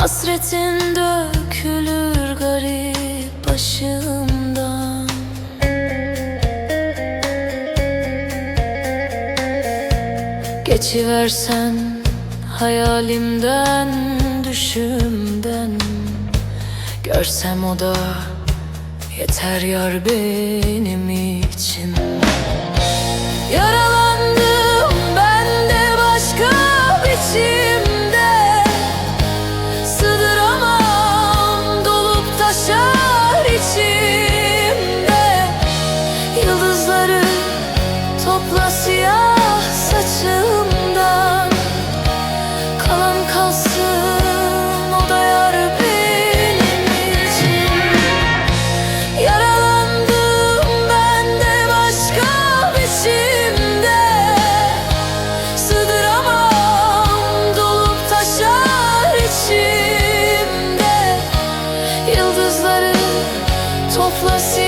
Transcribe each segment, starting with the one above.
Hasretin dökülür garip başımdan. Geçiversen hayalimden, düşümden. Görsem o da yeter yar benim için. Yaralar I've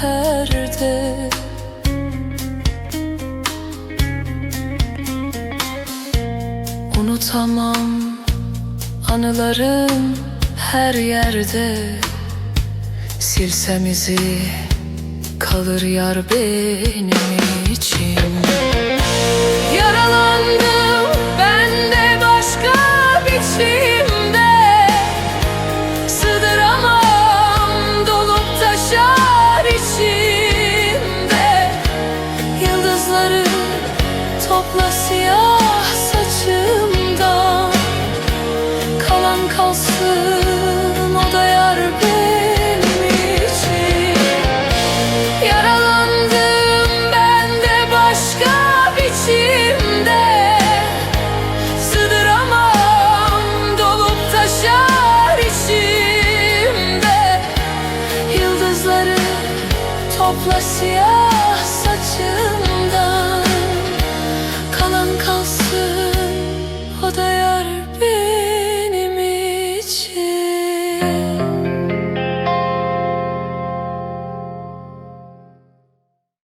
perde. Unutamam anılarım her yerde. Silsem izi kalır yar benim için. Topla siyah saçımdan Kalan kalsın o da yar benim için. Yaralandım ben de başka biçimde. Sığdıramam dolup taşar içimde. Yıldızları topla siyah.